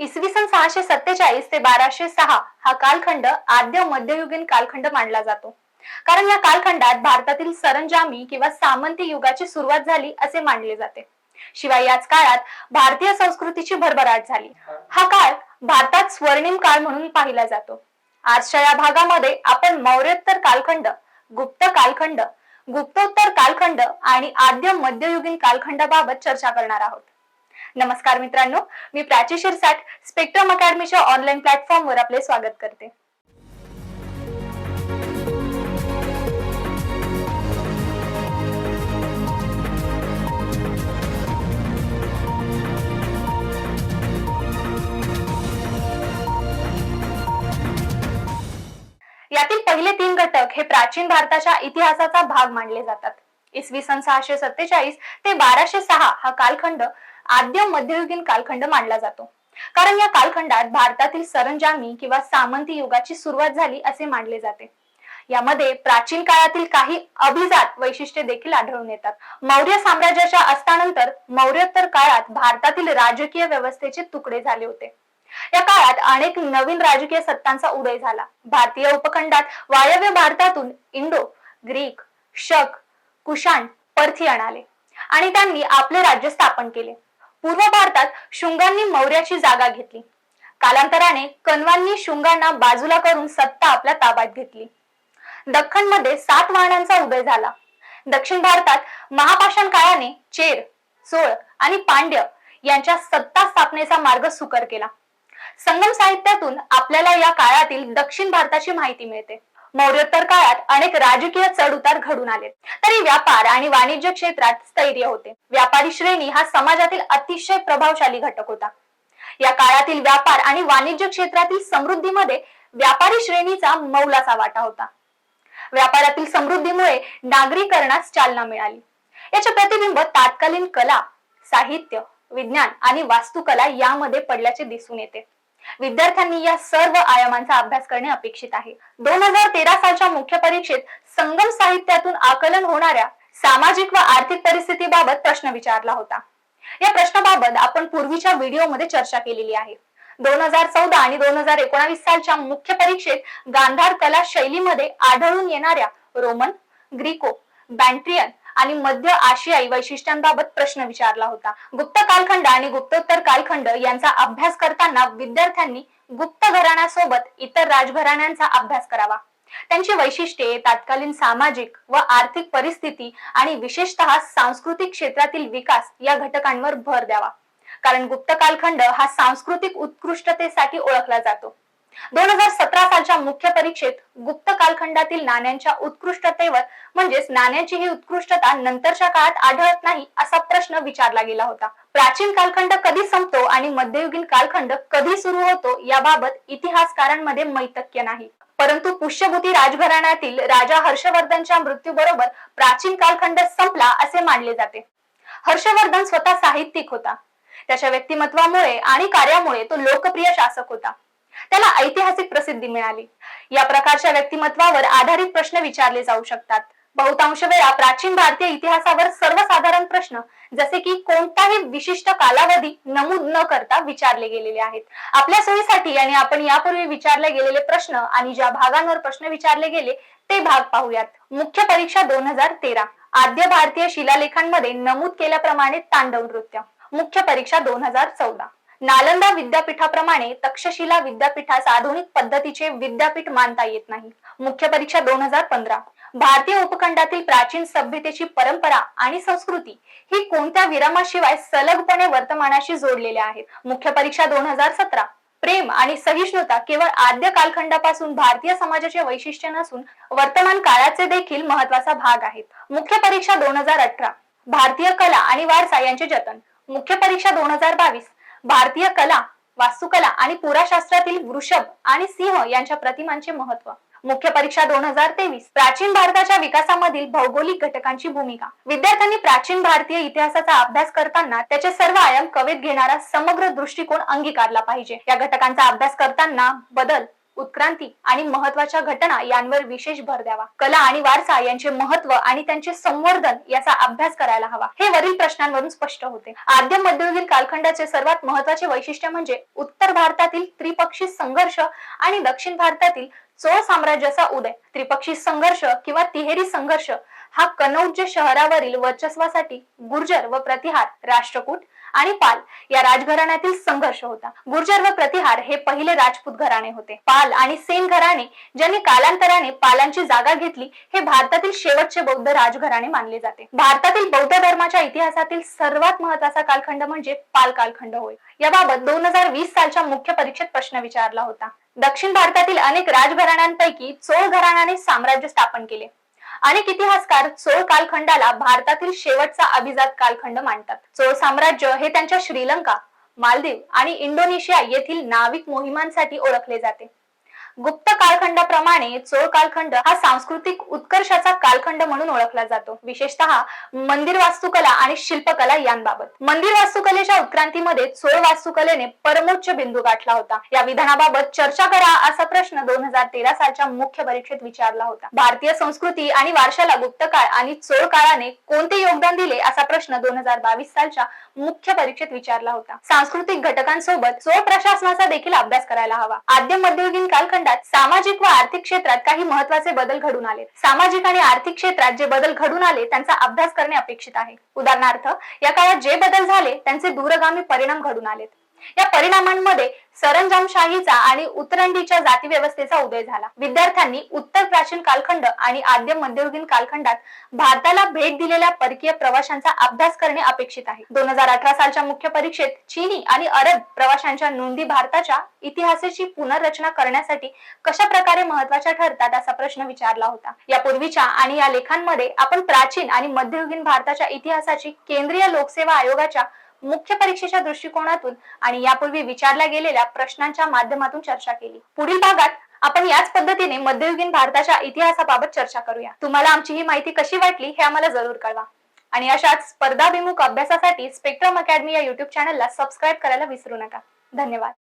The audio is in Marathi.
इसवी सन सहाशे सत्तेचाळीस ते बाराशे सहा हा कालखंड आद्य मध्ययुगीन कालखंड मानला जातो. कारण या कालखंडात भारतातील सरंजामी किंवा सामंती युगाची सुरुवात झाली असे मानले जाते. शिवाय याच काळात भारतीय संस्कृतीची भरभराट झाली. हा काळ भारतात स्वर्णिम काळ म्हणून पाहिला जातो. आजच्या या भागामध्ये आपण मौर्योत्तर कालखंड गुप्त कालखंड गुप्तोत्तर कालखंड आणि आद्य मध्ययुगीन कालखंडाबाबत चर्चा करणार आहोत. नमस्कार मित्रांनो मी प्राची शिरसाट स्पेक्ट्रम अकॅडमीच्या ऑनलाईन प्लॅटफॉर्मवर आपले स्वागत करते. यातील पहिले तीन घटक हे प्राचीन भारताच्या इतिहासाचा भाग मानले जातात. इसवी सन सहाशे सत्तेचाळीस ते बाराशे सहा हा कालखंड आद्य मध्ययुगीन कालखंड मानला जातो. कारण या कालखंडात भारतातील सरंजामी किंवा सामंती युगाची सुरुवात झाली असे मानले जाते. यामध्ये प्राचीन काळातील काही अभिजात वैशिष्ट्ये देखील आढळून येतात. मौर्य साम्राज्याच्या अस्तानंतर मौर्योत्तर काळात भारतातील राजकीय व्यवस्थेचे तुकडे झाले होते. या काळात अनेक नवीन राजकीय सत्तांचा उदय झाला. भारतीय उपखंडात वायव्य भारतातून इंडो ग्रीक शक कुशाण पर्थियन आले आणि त्यांनी आपले राज्य स्थापन केले. पूर्व भारतात शुंगांनी मौर्याची जागा घेतली. कालांतराने कनवांनी शुंगांना बाजूला करून सत्ता आपल्या ताब्यात घेतली. दख्खनमध्ये सात वाहनांचा उदय झाला. दक्षिण भारतात महापाषाण काळाने चेर चोळ आणि पांड्य यांच्या सत्ता स्थापनेचा मार्ग सुकर केला. संगम साहित्यातून आपल्याला या काळातील दक्षिण भारताची माहिती मिळते. मौर्योत्तर काळात अनेक राजकीय चढ उतार घडून आले. तरी व्यापार आणि वाणिज्य क्षेत्रात स्थैर्य होते. व्यापारी श्रेणी हा समाजातील अतिशय प्रभावशाली घटक होता. या काळातील व्यापार आणि वाणिज्य क्षेत्रातील समृद्धीमध्ये व्यापारी श्रेणीचा मौलाचा वाटा होता. व्यापारातील समृद्धीमुळे नागरीकरणास चालना मिळाली. याचे प्रतिबिंब तात्कालीन कला साहित्य विज्ञान आणि वास्तुकला यामध्ये पडल्याचे दिसून येते. विद्यार्थ्यांनी या सर्व आयामांचा अभ्यास करणे अपेक्षित आहे. दोन हजार तेरा सालच्या मुख्य परीक्षेत संगम साहित्यातून आकलन होणाऱ्या सामाजिक व आर्थिक परिस्थितीबाबत प्रश्न विचारला होता. या प्रश्नाबाबत आपण पूर्वीच्या व्हिडिओमध्ये चर्चा केलेली आहे. दोन हजार चौदा आणि दोन हजार एकोणावीस सालच्या मुख्य परीक्षेत गांधार कला शैलीमध्ये आढळून येणाऱ्या रोमन ग्रीको बँट्रियन आणि मध्य आशियाई वैशिष्ट्यांबाबत प्रश्न विचारला होता. गुप्त कालखंड आणि गुप्तोत्तर कालखंड यांचा अभ्यास करताना विद्यार्थ्यांनी गुप्त घराण्यासोबत इतर राजघराण्यांचा अभ्यास करावा. त्यांची वैशिष्ट्ये तात्कालीन सामाजिक व आर्थिक परिस्थिती आणि विशेषतः सांस्कृतिक क्षेत्रातील विकास या घटकांवर भर द्यावा. कारण गुप्त कालखंड हा सांस्कृतिक उत्कृष्टतेसाठी ओळखला जातो. दोन हजार सतरा सालच्या मुख्य परीक्षेत गुप्त कालखंडातील नाण्यांच्या उत्कृष्टतेवर म्हणजेच नाण्यांची ही उत्कृष्टता नंतरच्या काळात आढळत नाही असा प्रश्न विचारला गेला होता. प्राचीन कालखंड कधी संपतो आणि मध्ययुगीन कालखंड कधी सुरू होतो याबाबत इतिहासकारांमध्ये मैतक्य नाही. परंतु पुष्यभूती राजघराण्यातील राजा हर्षवर्धनच्या मृत्यूबरोबर प्राचीन कालखंड संपला असे मानले जाते. हर्षवर्धन स्वतः साहित्यिक होता. त्याच्या व्यक्तिमत्वामुळे आणि कार्यामुळे तो लोकप्रिय शासक होता. त्याला ऐतिहासिक प्रसिद्धी मिळाली. या प्रकारच्या व्यक्तिमत्वावर आधारित प्रश्न विचारले जाऊ शकतात. बहुतांश वेळा प्राचीन भारतीय इतिहासावर सर्वसाधारण प्रश्न जसे की कोणताही विशिष्ट कालावधी नमूद न करता विचारले गेलेले आहेत. आपल्या सोयीसाठी आणि आपण यापूर्वी विचारले गेलेले प्रश्न आणि ज्या भागांवर प्रश्न विचारले गेले ते भाग पाहूयात. मुख्य परीक्षा दोन हजार तेरा. आद्य भारतीय शिलालेखांमध्ये नमूद केल्याप्रमाणे तांडव नृत्य. मुख्य परीक्षा दोन हजार चौदा. नालंदा विद्यापीठाप्रमाणे तक्षशिला विद्यापीठास आधुनिक पद्धतीचे विद्यापीठ मानता येत नाही. मुख्य परीक्षा दोन हजार पंधरा. भारतीय उपखंडातील प्राचीन सभ्यतेची परंपरा आणि संस्कृती ही कोणत्या विरामाशिवाय सलगपणे वर्तमानाशी जोडलेल्या आहेत? मुख्य परीक्षा दोन हजार सतरा. प्रेम आणि सहिष्णुता केवळ आद्य कालखंडापासून भारतीय समाजाचे वैशिष्ट्य नसून वर्तमान काळाचे देखील महत्त्वाचा भाग आहेत. मुख्य परीक्षा दोन हजार अठरा. भारतीय कला आणि वारसा यांचे जतन. मुख्य परीक्षा दोन हजार बावीस. भारतीय कला वास्तुकला आणि पुराशास्त्रातील वृषभ आणि सिंह यांच्या प्रतिमांचे महत्त्व. मुख्य परीक्षा दोन हजार तेवीस प्राचीन भारताच्या विकासामधील भौगोलिक घटकांची भूमिका. विद्यार्थ्यांनी प्राचीन भारतीय इतिहासाचा अभ्यास करताना त्याचे सर्व आयाम कवेत घेणारा समग्र दृष्टिकोन अंगीकारला पाहिजे. या घटकांचा अभ्यास करताना बदल उत्क्रांती आणि महत्त्वाच्या घटना यांवर विशेष भर द्यावा. कला आणि वारसा यांचे महत्त्व आणि त्यांचे संवर्धन याचा अभ्यास करायला हवा. हे वरील प्रश्नांवरून स्पष्ट होते. आद्य मध्ययुगीन कालखंडाचे सर्वात महत्त्वाचे वैशिष्ट्य म्हणजे उत्तर भारतातील त्रिपक्षी संघर्ष आणि दक्षिण भारतातील चोळ साम्राज्याचा उदय. त्रिपक्षी संघर्ष किंवा तिहेरी संघर्ष हा कनौज शहरावरील वर्चस्वासाठी गुर्जर व प्रतिहार राष्ट्रकूट आणि पाल या राजघराण्यातील संघर्ष होता. गुर्जर व प्रतिहार हे पहिले राजपूत घराणे होते. पाल आणि सेन घराणे ज्यांनी कालांतराने पालांची जागा घेतली हे भारतातील शेवटचे बौद्ध राजघराणे मानले जाते. भारतातील बौद्ध धर्माच्या इतिहासातील सर्वात महत्त्वाचा कालखंड म्हणजे पाल कालखंड होय. याबाबत दोन हजार वीस सालच्या मुख्य परीक्षेत प्रश्न विचारला होता. दक्षिण भारतातील अनेक राजघराण्यांपैकी चोळ घराण्याने साम्राज्य स्थापन केले. अनेक इतिहासकार चोळ कालखंडाला भारतातील शेवटचा अभिजात कालखंड मानतात. चोळ साम्राज्य हे त्यांच्या श्रीलंका मालदीव आणि इंडोनेशिया येथील नाविक मोहिमांसाठी ओळखले जाते. गुप्त कालखंडाप्रमाणे चोळ कालखंड हा सांस्कृतिक उत्कर्षाचा कालखंड म्हणून ओळखला जातो. विशेषतः मंदिर वास्तुकला आणि शिल्पकला यांबाबत. मंदिर वास्तुकलेच्या उत्क्रांतीमध्ये चोळ वास्तुकलेने परमोच्च बिंदू गाठला होता. या विधानाबाबत चर्चा करा असा प्रश्न दोन हजार तेरा सालच्या मुख्य परीक्षेत विचारला होता. भारतीय संस्कृती आणि वारशाला गुप्त काळ आणि चोळ काळाने कोणते योगदान दिले असा प्रश्न दोन हजार बावीस सालच्या मुख्य परीक्षेत विचारला होता. सांस्कृतिक घटकांसोबत चोळ प्रशासनाचा देखील अभ्यास करायला हवा. आद्य मध्ययुगीन कालखंड कालखंडात सामाजिक व आर्थिक क्षेत्रात काही महत्त्वाचे बदल घडून आले सामाजिक आणि आर्थिक क्षेत्रात जे बदल घडून आले त्यांचा अभ्यास करणे अपेक्षित आहे. उदाहरणार्थ या काळात जे बदल झाले त्यांचे दूरगामी परिणाम घडून आलेत. या परिणामांमध्ये सरंजामशाहीचा आणि उतरंडीच्या जाती व्यवस्थेचा उदय झाला. विद्यार्थ्यांनी उत्तर प्राचीन कालखंड आणि आद्य मध्ययुगीन कालखंडात भारताला भेट दिलेल्या परकीय प्रवाशांचा अभ्यास करणे अपेक्षित आहे. दोन हजार अठरा सालच्या मुख्य परीक्षेत चीनी आणि अरब प्रवाशांच्या नोंदी भारताच्या इतिहासाची पुनर्रचना करण्यासाठी कशा प्रकारे महत्त्वाच्या ठरतात असा प्रश्न विचारला होता. यापूर्वीच्या आणि या लेखांमध्ये आपण प्राचीन आणि मध्ययुगीन भारताच्या इतिहासाची केंद्रीय लोकसेवा आयोगाच्या मुख्य परीक्षेच्या दृष्टिकोनातून आणि यापूर्वी विचारल्या गेलेल्या प्रश्नांच्या माध्यमातून चर्चा केली. पुढील भागात आपण याच पद्धतीने मध्ययुगीन भारताच्या इतिहासाबाबत चर्चा करूया. तुम्हाला आमची ही माहिती कशी वाटली हे आम्हाला जरूर कळवा. आणि अशाच स्पर्धाभिमुख अभ्यासासाठी स्पेक्ट्रम अकॅडमी या युट्यूब चॅनलला सबस्क्राईब करायला विसरू नका. धन्यवाद.